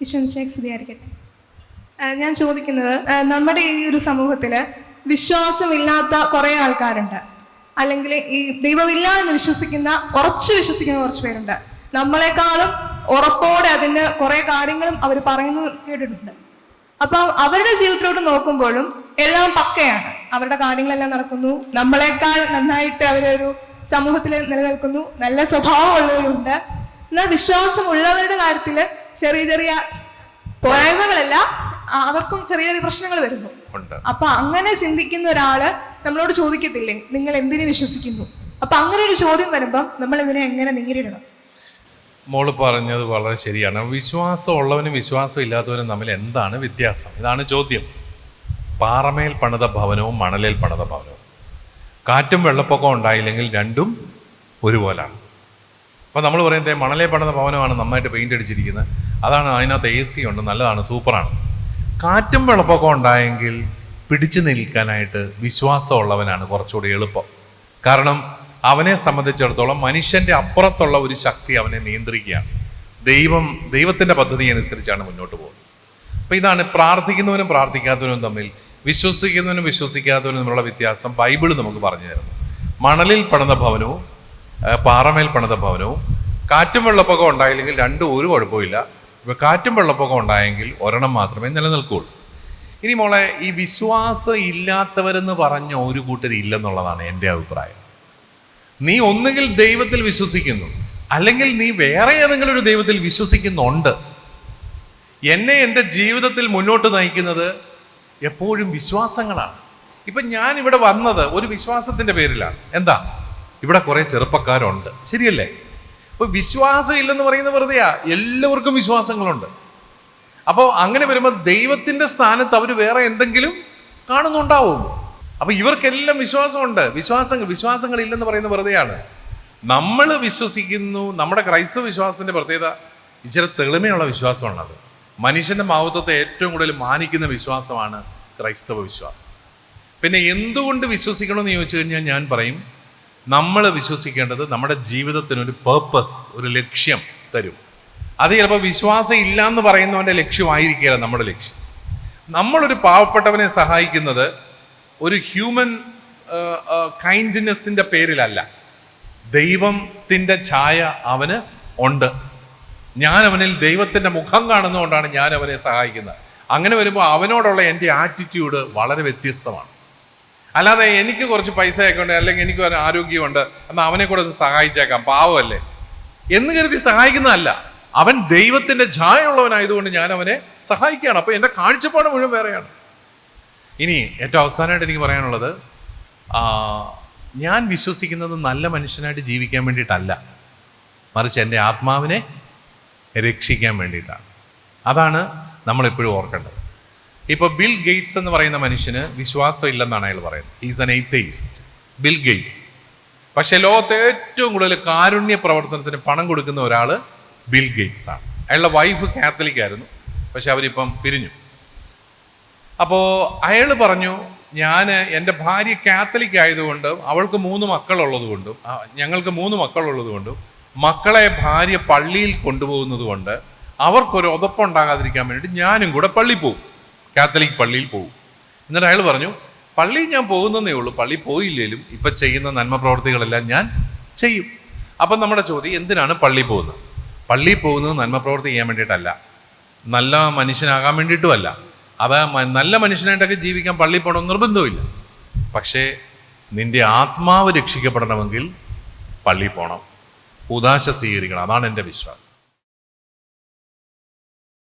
വിശ്വംശേഖ് സ്തുതിയായിരിക്കട്ടെ ഞാൻ ചോദിക്കുന്നത് നമ്മുടെ ഈ ഒരു സമൂഹത്തിൽ വിശ്വാസമില്ലാത്ത കുറേ ആൾക്കാരുണ്ട്. അല്ലെങ്കിൽ ഈ ദൈവമില്ല എന്ന് വിശ്വസിക്കുന്ന ഉറച്ചു വിശ്വസിക്കുന്ന കുറച്ച് പേരുണ്ട്. നമ്മളെക്കാളും ഉറപ്പോടെ അതിന് കുറേ കാര്യങ്ങളും അവർ പറയുന്നു കേട്ടിട്ടുണ്ട്. അപ്പം അവരുടെ ജീവിതത്തിലോട്ട് നോക്കുമ്പോഴും എല്ലാം പക്കയാണ്. അവരുടെ കാര്യങ്ങളെല്ലാം നടക്കുന്നു. നമ്മളെക്കാൾ നന്നായിട്ട് അവരൊരു സമൂഹത്തിൽ നിലനിൽക്കുന്നു. നല്ല സ്വഭാവമുള്ളവരുണ്ട്. എന്നാൽ വിശ്വാസമുള്ളവരുടെ കാര്യത്തിൽ ചെറിയ ചെറിയ പോരായ്മകളല്ല അവർക്കും ചെറിയ ചെറിയ പ്രശ്നങ്ങൾ വരുന്നു. അപ്പൊ അങ്ങനെ ചിന്തിക്കുന്ന ഒരാൾ നമ്മളോട് ചോദിക്കത്തില്ലേ നിങ്ങൾ എന്തിനു വിശ്വസിക്കുന്നു? അപ്പൊ അങ്ങനെ ഒരു ചോദ്യം വരുമ്പം നമ്മൾ ഇതിനെ എങ്ങനെ നേരിടണം? മോൾ പറഞ്ഞത് വളരെ ശരിയാണ്. വിശ്വാസം ഉള്ളവനും വിശ്വാസം ഇല്ലാത്തവനും തമ്മിൽ എന്താണ് വ്യത്യാസം? ഇതാണ് ചോദ്യം. പാറമേൽ പണിത ഭവനവും മണലേൽ പണിത ഭവനവും. കാറ്റും വെള്ളപ്പൊക്കവും ഉണ്ടായില്ലെങ്കിൽ രണ്ടും ഒരുപോലാണ്. അപ്പോൾ നമ്മൾ പറയുന്നത് മണലേ പണിത ഭവനമാണ് നന്നായിട്ട് പെയിന്റ് അടിച്ചിരിക്കുന്നത്. അതാണ് അതിനകത്ത് എ സി ഉണ്ട് നല്ലതാണ് സൂപ്പറാണ്. കാറ്റും വെള്ളപ്പൊക്കവും ഉണ്ടായെങ്കിൽ പിടിച്ചു നിൽക്കാനായിട്ട് വിശ്വാസമുള്ളവനാണ് കുറച്ചുകൂടി എളുപ്പം. കാരണം അവനെ സംബന്ധിച്ചിടത്തോളം മനുഷ്യന്റെ അപ്പുറത്തുള്ള ഒരു ശക്തി അവനെ നിയന്ത്രിക്കുകയാണ്. ദൈവം ദൈവത്തിന്റെ പദ്ധതി അനുസരിച്ചാണ് മുന്നോട്ട് പോകുന്നത്. അപ്പൊ ഇതാണ് പ്രാർത്ഥിക്കുന്നവനും പ്രാർത്ഥിക്കാത്തവനും തമ്മിൽ വിശ്വസിക്കുന്നവനും വിശ്വസിക്കാത്തവനും തമ്മിലുള്ള വ്യത്യാസം ബൈബിൾ നമുക്ക് പറഞ്ഞു തരുന്നു. മണലിൽ പണിത ഭവനവും പാറമേൽ പണിത ഭവനവും കാറ്റും വെള്ളപ്പൊക്കം ഉണ്ടായില്ലെങ്കിൽ രണ്ടും ഒരു കുഴപ്പമില്ല ഇപ്പൊ കാറ്റും വെള്ളപ്പൊക്കം ഉണ്ടായെങ്കിൽ ഒരെണ്ണം മാത്രമേ നിലനിൽക്കുകയുള്ളൂ ഇനി മോളെ ഈ വിശ്വാസം ഇല്ലാത്തവരെന്ന് പറഞ്ഞ ഒരു കൂട്ടർ ഇല്ലെന്നുള്ളതാണ് എന്റെ അഭിപ്രായം. നീ ഒന്നുകിൽ ദൈവത്തിൽ വിശ്വസിക്കുന്നു അല്ലെങ്കിൽ നീ വേറെ ഏതെങ്കിലും ഒരു ദൈവത്തിൽ വിശ്വസിക്കുന്നുണ്ട്. എന്നെ എന്റെ ജീവിതത്തിൽ മുന്നോട്ട് നയിക്കുന്നത് എപ്പോഴും വിശ്വാസങ്ങളാണ്. ഇപ്പൊ ഞാൻ ഇവിടെ വന്നത് ഒരു വിശ്വാസത്തിന്റെ പേരിലാണ്. എന്താ? ഇവിടെ കുറെ ചെറുപ്പക്കാരുണ്ട്. ശരിയല്ലേ? അപ്പൊ വിശ്വാസം ഇല്ലെന്ന് പറയുന്നത് വെറുതെയാ. എല്ലാവർക്കും വിശ്വാസങ്ങളുണ്ട്. അപ്പോൾ അങ്ങനെ വരുമ്പോൾ ദൈവത്തിന്റെ സ്ഥാനത്ത് അവർ വേറെ എന്തെങ്കിലും കാണുന്നുണ്ടാവും. അപ്പൊ ഇവർക്കെല്ലാം വിശ്വാസമുണ്ട്. വിശ്വാസങ്ങൾ വിശ്വാസങ്ങൾ ഇല്ലെന്ന് പറയുന്നത് വെറുതെയാണ്. നമ്മൾ വിശ്വസിക്കുന്നു. നമ്മുടെ ക്രൈസ്തവ വിശ്വാസത്തിന്റെ പ്രത്യേകത ഇച്ചിരി തെളിമയുള്ള വിശ്വാസമാണ് അത് മനുഷ്യന്റെ മഹത്വത്തെ ഏറ്റവും കൂടുതൽ മാനിക്കുന്ന വിശ്വാസമാണ് ക്രൈസ്തവ വിശ്വാസം. പിന്നെ എന്തുകൊണ്ട് വിശ്വസിക്കണമെന്ന് ചോദിച്ചു കഴിഞ്ഞാൽ ഞാൻ പറയും നമ്മൾ വിശ്വസിക്കേണ്ടത് നമ്മുടെ ജീവിതത്തിന് ഒരു പേർപ്പസ് ഒരു ലക്ഷ്യം തരും. അത് ചിലപ്പോൾ വിശ്വാസം ഇല്ല എന്ന് പറയുന്നവന്റെ ലക്ഷ്യമായിരിക്കില്ല നമ്മുടെ ലക്ഷ്യം. നമ്മളൊരു പാവപ്പെട്ടവനെ സഹായിക്കുന്നത് ഒരു ഹ്യൂമൻ കൈൻഡ്നെസ്സിന്റെ പേരിലല്ല. ദൈവത്തിന്റെ ഛായ അവന് ഉണ്ട്. ഞാൻ അവനിൽ ദൈവത്തിന്റെ മുഖം കാണുന്നതുകൊണ്ടാണ് ഞാൻ അവനെ സഹായിക്കുന്നത്. അങ്ങനെ വരുമ്പോൾ അവനോടുള്ള എന്റെ ആറ്റിറ്റ്യൂഡ് വളരെ വ്യത്യസ്തമാണ്. അല്ലാതെ എനിക്ക് കുറച്ച് പൈസയൊക്കെ ഉണ്ട് അല്ലെങ്കിൽ എനിക്ക് ആരോഗ്യമുണ്ട് എന്നാൽ അവനെ കൂടെ ഒന്ന് സഹായിച്ചേക്കാം. പാവമല്ലേ? എന്ന് കരുതി സഹായിക്കുന്നതല്ല. അവൻ ദൈവത്തിന്റെ ഛായയുള്ളവനായതുകൊണ്ട് ഞാൻ അവനെ സഹായിക്കുകയാണ്. അപ്പൊ എന്റെ കാഴ്ചപ്പാട് മുഴുവൻ വേറെയാണ്. ഇനി ഏറ്റവും അവസാനമായിട്ട് എനിക്ക് പറയാനുള്ളത് ഞാൻ വിശ്വസിക്കുന്നത് നല്ല മനുഷ്യനായിട്ട് ജീവിക്കാൻ വേണ്ടിയിട്ടല്ല. മറിച്ച് എന്റെ ആത്മാവിനെ രക്ഷിക്കാൻ വേണ്ടിയിട്ടാണ്. അതാണ് നമ്മളെപ്പോഴും ഓർക്കേണ്ടത്. ഇപ്പോൾ ബിൽ ഗേറ്റ്സ് എന്ന് പറയുന്ന മനുഷ്യന് വിശ്വാസം ഇല്ലെന്നാണ് അയാൾ പറയുന്നത്. Bill Gates. പക്ഷേ ലോകത്തെ ഏറ്റവും കൂടുതൽ കാരുണ്യ പ്രവർത്തനത്തിന് പണം കൊടുക്കുന്ന ഒരാൾ ബിൽ ഗേറ്റ്സ് ആണ്. അയാളുടെ വൈഫ് കാത്തലിക് ആയിരുന്നു. പക്ഷെ അവരിപ്പം പിരിഞ്ഞു. അപ്പോൾ അയാൾ പറഞ്ഞു ഞാൻ എന്റെ ഭാര്യ കാത്തലിക് ആയതുകൊണ്ടും അവൾക്ക് മൂന്ന് മക്കളുള്ളത് കൊണ്ടും ഞങ്ങൾക്ക് മൂന്ന് മക്കളുള്ളത് കൊണ്ടും മക്കളെ ഭാര്യ പള്ളിയിൽ കൊണ്ടുപോകുന്നത് കൊണ്ട് അവർക്കൊരു ഉതപ്പുണ്ടാകാതിരിക്കാൻ വേണ്ടിയിട്ട് ഞാനും കൂടെ പള്ളി പോകും. കാത്തലിക് പള്ളിയിൽ പോകും. എന്നിട്ട് അയാൾ പറഞ്ഞു പള്ളി ഞാൻ പോകുന്നതേ ഉള്ളൂ. പള്ളി പോയില്ലേലും ഇപ്പം ചെയ്യുന്ന നന്മ പ്രവർത്തികളെല്ലാം ഞാൻ ചെയ്യും. അപ്പം നമ്മുടെ ചോദ്യം എന്തിനാണ് പള്ളി പോകുന്നത്? പള്ളി പോകുന്നത് നന്മ പ്രവർത്തി ചെയ്യാൻ വേണ്ടിയിട്ടല്ല. നല്ല മനുഷ്യനാകാൻ വേണ്ടിയിട്ടുമല്ല. അത് നല്ല മനുഷ്യനായിട്ടൊക്കെ ജീവിക്കാൻ പള്ളി പോകണമെന്ന് നിർബന്ധമില്ല പക്ഷേ നിന്റെ ആത്മാവ് രക്ഷിക്കപ്പെടണമെങ്കിൽ പള്ളി പോകണം ഉദാശ സ്വീകരിക്കണം. അതാണ് എന്റെ വിശ്വാസം.